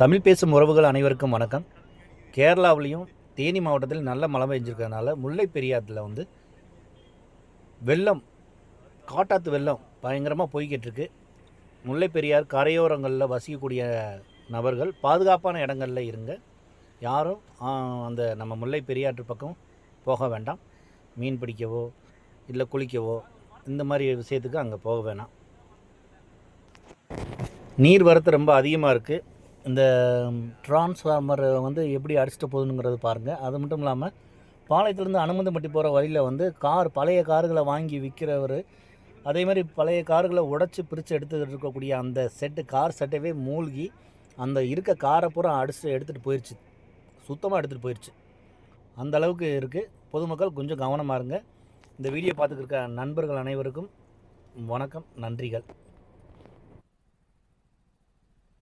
தமிழ் பேசும் உறவுகள் அனைவருக்கும் வணக்கம். கேரளாவிலையும் தேனி மாவட்டத்தில் நல்ல மழை பெஞ்சிருக்கிறதுனால முல்லை பெரியாற்றில் வந்து வெள்ளம் காட்டாத்து வெள்ளம் பயங்கரமாக போய்கிட்டிருக்கு. முல்லை பெரியார் கரையோரங்களில் வசிக்கக்கூடிய நபர்கள் பாதுகாப்பான இடங்களில் இருங்க. யாரும் அந்த நம்ம முல்லை பெரியாற்று பக்கம் போக வேண்டாம். மீன் பிடிக்கவோ இல்லை குளிக்கவோ இந்த மாதிரி விஷயத்துக்கு அங்கே போக வேணாம். நீர் வரத்து ரொம்ப அதிகமாக இருக்குது இந்த டிரான்ஸ்ஃபார்மர் வந்து எப்படி அடிச்சிட்டு போகுதுங்கிறது பாருங்கள் அது மட்டும் இல்லாமல் பாளையத்துலேருந்து அனுமந்தம்பட்டி போகிற வழியில் வந்து கார் பழைய கார்களை வாங்கி விற்கிறவர் அதே மாதிரி பழைய கார்களை உடச்சி பிரித்து எடுத்துக்கிட்டு இருக்கக்கூடிய அந்த செட்டு கார் செட்டவே மூழ்கி அந்த இருக்க காரை பூரா அடிச்சு எடுத்துகிட்டு போயிடுச்சு சுத்தமாக எடுத்துகிட்டு போயிடுச்சு அந்த அளவுக்கு இருக்குது பொதுமக்கள் கொஞ்சம் கவனமாக இருங்க. இந்த வீடியோ பார்த்துக்கிருக்க நண்பர்கள் அனைவருக்கும் வணக்கம் நன்றிகள்.